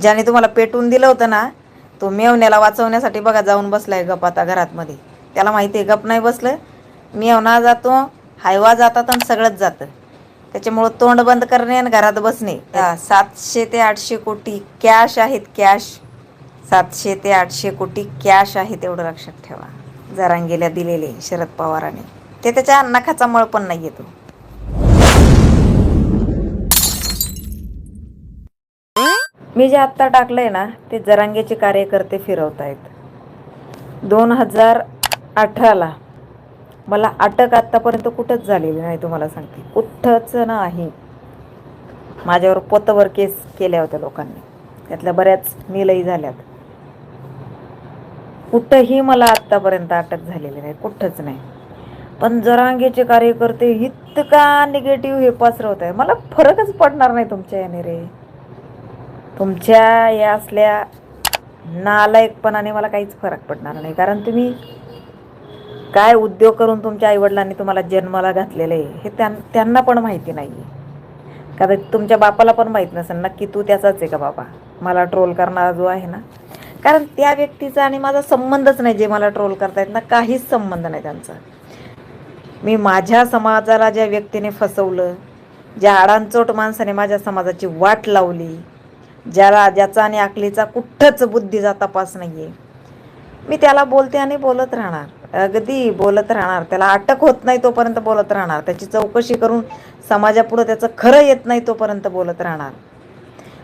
ज्याने तुम्हाला पेटवून दिलं होतं ना तो मेवण्याला वाचवण्यासाठी बघा जाऊन बसलाय गप आता घरातमध्ये. त्याला माहिती आहे गप नाही बसलं. मेवणा जातो हायवा जातात आणि सगळंच जातं. त्याच्यामुळं तोंड बंद करणे आणि घरात बसणे. सातशे ते आठशे कोटी कॅश आहेत कॅश. सातशे ते आठशे कोटी कॅश आहे तेवढं लक्षात ठेवा. जरांगेला दिलेले शरद पवारांनी. ते त्याच्या नखाचा मळ पण नाही येतो मी जे आत्ता टाकलं आहे ना ते जरांगेचे कार्यकर्ते फिरवतायत. दोन हजार अठराला मला अटक आत्तापर्यंत कुठंच झालेली नाही तुम्हाला सांगते. कुठंच नाही. माझ्यावर पोतवर केस केल्या होत्या लोकांनी. त्यातल्या बऱ्याच निलही झाल्यात. कुठंही मला आत्तापर्यंत अटक झालेली नाही कुठंच नाही. पण जरांगेचे कार्यकर्ते इतका निगेटिव्ह हे पसरवत आहे मला फरकच पडणार नाही तुमच्या याने रे. तुमच्या या असल्या नालायकपणाने मला काहीच फरक पडणार नाही. कारण तुम्ही काय उद्योग करून तुमच्या आईवडिलांनी तुम्हाला जन्माला घातलेलं आहे हे त्यां त्यांना पण माहिती नाही आहे कारण तुमच्या बापाला पण माहीत नसेल नक्की तू त्याचाच आहे का बाबा? मला ट्रोल करणारा जो आहे ना. कारण त्या व्यक्तीचा आणि माझा संबंधच नाही जे मला ट्रोल करतायत ना काहीच संबंध नाही त्यांचा. मी माझ्या समाजाला ज्या व्यक्तीने फसवलं ज्या आडांचोट माणसाने माझ्या समाजाची वाट लावली ज्याला ज्याचा आणि आकलीचा कुठंच बुद्धीचा तपास नाही आहे मी त्याला बोलते आणि बोलत राहणार. अगदी बोलत राहणार. त्याला अटक होत नाही तोपर्यंत बोलत राहणार. त्याची चौकशी करून समाजापुढं त्याचं खरं येत नाही तोपर्यंत बोलत राहणार.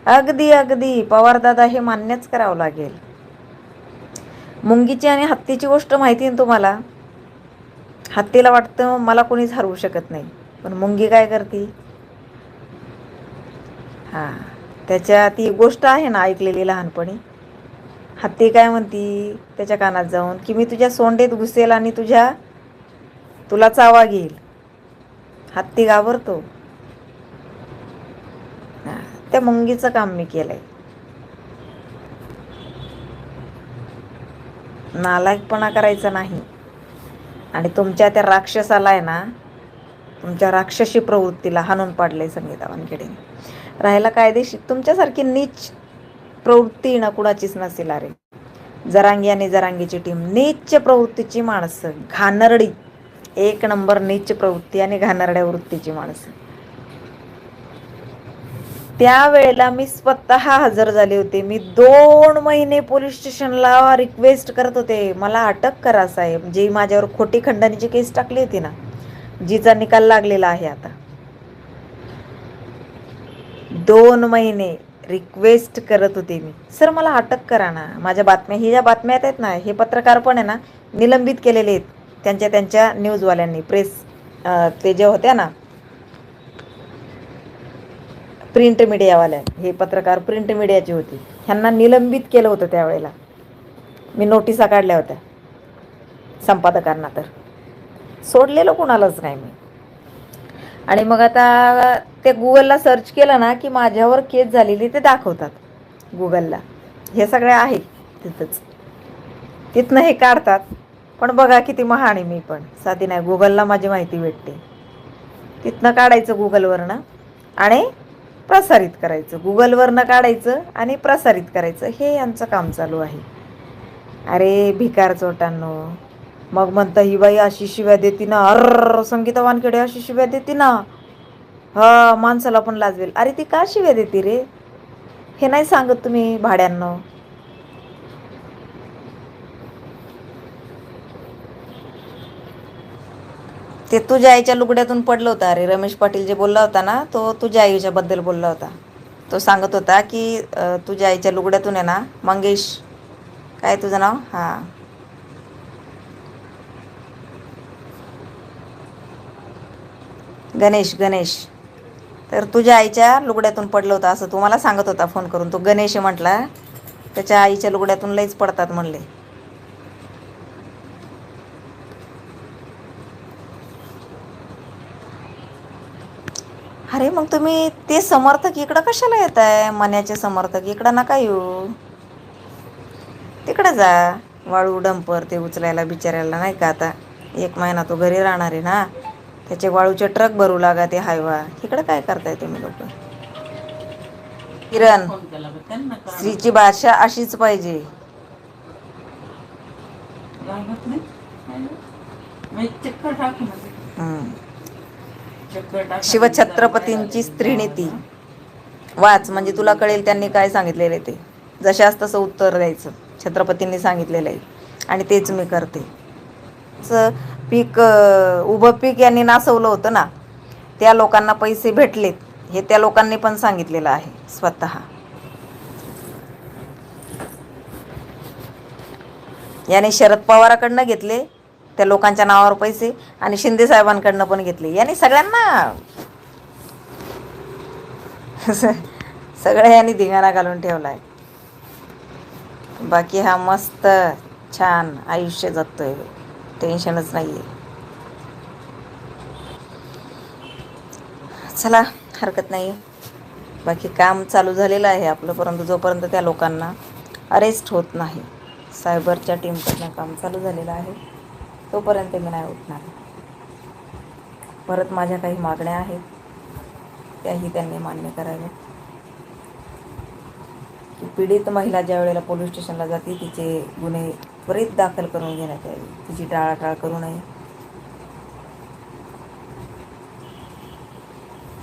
अगदी अगदी. पवारदादा हे मान्यच करावं लागेल. मुंगीची आणि हत्तीची गोष्ट माहिती आहे ना तुम्हाला? हत्तीला वाटतं मला कोणीच हरवू शकत नाही. पण मुंगी काय करते? हां. त्याच्या ती गोष्ट आहे ना ऐकलेली लहानपणी. हत्ती काय म्हणती त्याच्या कानात जाऊन की मी तुझ्या सोंडेत घुसेल आणि तुझ्या तुला चावा घेईल. हत्ती घाबरतो. त्या मुंगीचं काम मी केलंय. नालायकपणा करायचा नाही. आणि तुमच्या त्या राक्षसाला आहे ना तुमच्या राक्षसी प्रवृत्तीला हाणून पाडले संगीता वानखेडेने राहायला कायदेशीर तुमच्यासारखी नीच प्रवृत्ती ना कुणाचीच नसेल अरे. जरांगी आणि जरांगीची टीम नीच प्रवृत्तीची माणसं घाणरडी एक नंबर नीच प्रवृत्ती आणि घाणरड्या वृत्तीची माणसं. त्यावेळेला मी स्वतः हजर झाले होते. मी दोन महिने पोलीस स्टेशनला रिक्वेस्ट करत होते. मला अटक करा साहेब. जी माझ्यावर खोटी खंडणीची केस टाकली होती ना जिचा निकाल लागलेला आहे आता. दोन महिने रिक्वेस्ट करत होते मी. सर मला अटक करा ना. माझ्या बातम्या ही ज्या बातम्या आहेत ना हे पत्रकार पण आहे ना निलंबित केलेले आहेत. त्यांच्या त्यांच्या न्यूजवाल्यांनी प्रेस ते जे होत्या ना प्रिंट मीडियावाल्या हे पत्रकार प्रिंट मीडियाची होती. ह्यांना निलंबित केलं होतं त्यावेळेला. मी नोटिसा काढल्या होत्या. संपादकांना तर. सोडलेलं कुणालाच नाही मी. आणि मग आता ते गुगलला सर्च केलं ना की माझ्यावर केस झालेली ते दाखवतात. गुगलला हे सगळे आहे तिथंच. तिथनं हे काढतात. पण बघा किती महान आहे मी पण. साधी नाही गुगलला माझी माहिती भेटते. तिथनं काढायचं गुगलवरनं आणि प्रसारित करायचं. गुगलवरनं काढायचं आणि प्रसारित करायचं. हे यांचं काम चालू आहे. अरे भिकार चोटांनो मग म्हणता ही बाई अशी शिव्या देते ना अर संगीता वानखेडे अशी शिव्या देते ना हा माणसाला पण लाजवेल अरे ती का शिव्या देते रे? हे नाही सांगत तुम्ही भाड्यांना. ते तुझ्या आईच्या लुगड्यातून पडलं होतं. अरे रमेश पाटील जे बोलला होता ना तो तुझ्या आईच्या बद्दल बोलला होता. तो सांगत होता की तुझ्या आईच्या लुगड्यातून आहे ना मंगेश काय तुझं नाव? हां. गणेश गणेश. तर तुझ्या आईच्या लुगड्यातून पडलं होतं असं तुम्हाला सांगत होता फोन करून. तो गणेश म्हटला. त्याच्या आईच्या लुगड्यातून लईच पडतात म्हणले. अरे मग तुम्ही ते समर्थक इकडं कशाला येत आहे मन्याचे समर्थक. इकडं नका येऊ. तिकडं जा. वाळू डंपर ते उचलायला बिचारायला नाही का आता? एक महिना तो घरी राहणार आहे ना. त्याचे वाळूचे ट्रक भरू लागा ते हायवा. इकडं काय करताय तुम्ही लोक? किरण. स्त्रीची भाषा अशीच पाहिजे. शिवछत्रपतींची स्त्रीनीती. वाच म्हणजे तुला कळेल त्यांनी काय सांगितलेलं ते. जशास तसं उत्तर द्यायचं. छत्रपतींनी सांगितलेलं आहे. आणि तेच मी करते. असं पीक उभं पीक यांनी नासवलं होतं ना त्या लोकांना पैसे भेटलेत हे त्या लोकांनी पण सांगितलेलं आहे स्वतः. याने शरद पवाराकडनं घेतले त्या लोकांच्या नावावर पैसे आणि शिंदे साहेबांकडनं पण घेतले. याने सगळ्यांना सगळ्या यांनी धिंगाणा घालून ठेवलाय. बाकी हा मस्त छान आयुष्य जगतोय. टेन्शनच नाही आहे चला हरकत नाही. बाकी काम चालू झालेलं आहे आपलं परंतु जोपर्यंत त्या लोकांना अरेस्ट होत नाही सायबरच्या टीमकडनं काम चालू झालेलं आहे तोपर्यंत मी नाही उठणार. परत माझ्या काही मागण्या आहेत त्याही त्यांनी मान्य कराव्या. पीडित महिला ज्या वेळेला पोलीस स्टेशनला जाते तिचे गुन्हे त्वरित दाखल करून घेण्यात यावे. तिची टाळाटाळ करू नये.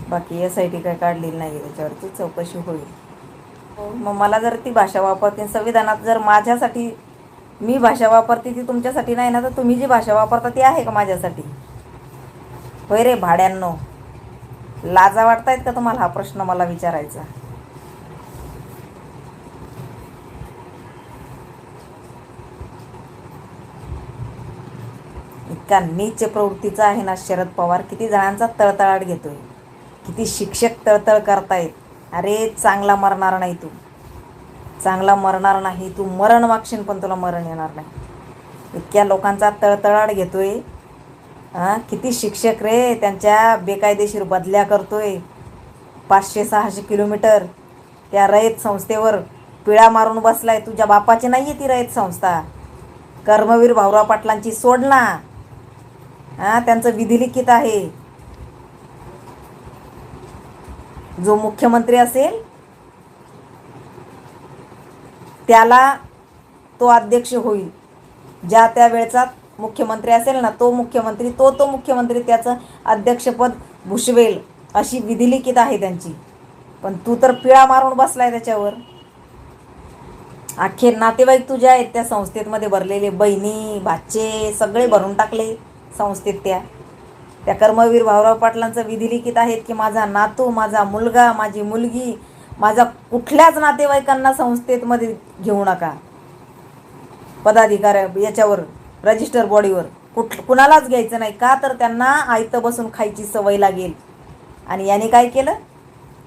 बाकी एस आय टी काय काढलेली नाही त्याच्यावरती चौकशी होईल. मग मला जर ती भाषा वापरते संविधानात जर माझ्यासाठी मी भाषा वापरते ती तुमच्यासाठी नाही ना तर तुम्ही जी भाषा वापरता ती आहे का माझ्यासाठी? होय रे भाड्यांनो. लाजा वाटतायत का तुम्हाला हा प्रश्न मला विचारायचा? इतका नीच प्रवृत्तीचा आहे ना शरद पवार किती जणांचा तळतळाट घेतोय. किती शिक्षक तळतळ करतायत. अरे चांगला मरणार नाही तू. चांगला मरणार नाही तू. मरण मागशील पण तुला मरण येणार नाही. इतक्या लोकांचा तळतळाट घेतोय. किती शिक्षक रे त्यांच्या बेकायदेशीर बदल्या करतोय. पाचशे सहाशे किलोमीटर त्या रयत संस्थेवर पिळा मारून बसलाय. तुझ्या बापाची नाही आहे ती रयत संस्था. कर्मवीर भाऊराव पाटलांची सोड ना. हां त्यांचं विधिलिखित आहे. जो मुख्यमंत्री असेल त्याला तो अध्यक्ष होईल. ज्या त्या वेळचा मुख्यमंत्री असेल ना तो मुख्यमंत्री तो तो मुख्यमंत्री त्याचं अध्यक्षपद भूषवेल अशी विधिलिखित आहे त्यांची. पण तू तर पिळा मारून बसलाय त्याच्यावर. अख्खे नातेवाईक तुझ्या आहेत त्या संस्थेमध्ये भरलेले बहिणी भाचे सगळे भरून टाकले. संस्थेत त्या. त्या कर्मवीर भाऊराव पाटलांचं विधिलिखित आहेत की माझा नातू माझा मुलगा माझी मुलगी माझा कुठल्याच नातेवाईकांना संस्थेमध्ये घेऊ नका. पदाधिकार याच्यावर रजिस्टर बॉडीवर कुठ कुणालाच घ्यायचं नाही. का तर त्यांना आयतं बसून खायची सवय लागेल. आणि याने काय केलं?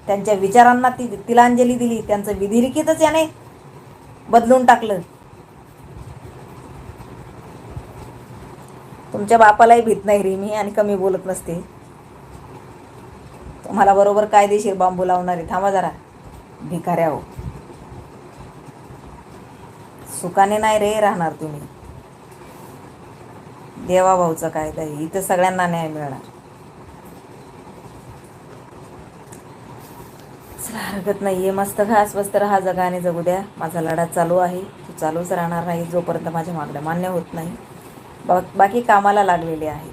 त्यांच्या विचारांना ती तिलांजली दिली. त्यांचं विधिलिखितच याने बदलून टाकलं. तुमच्या बापालाही भीत नाही रे मी आणि कमी बोलत नसते. तुम्हाला बरोबर कायदेशीर बांबू लावणारे थांबा जरा. भिकाऱ्या हो सुखाने नाही रे राहणार तुम्ही. देवा भाऊचा कायदा आहे. इथं सगळ्यांना न्याय मिळणार. चला हरकत नाही आहे मस्त घास मस्त राहा जगाने जगू द्या. माझा लढा चालू आहे. तो चालूच राहणार नाही जोपर्यंत माझ्या मागण्या मान्य होत नाही. बा बाकी कामाला लागलेले आहेत.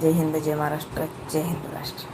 जय हिंद जय महाराष्ट्र जय हिंद राष्ट्र.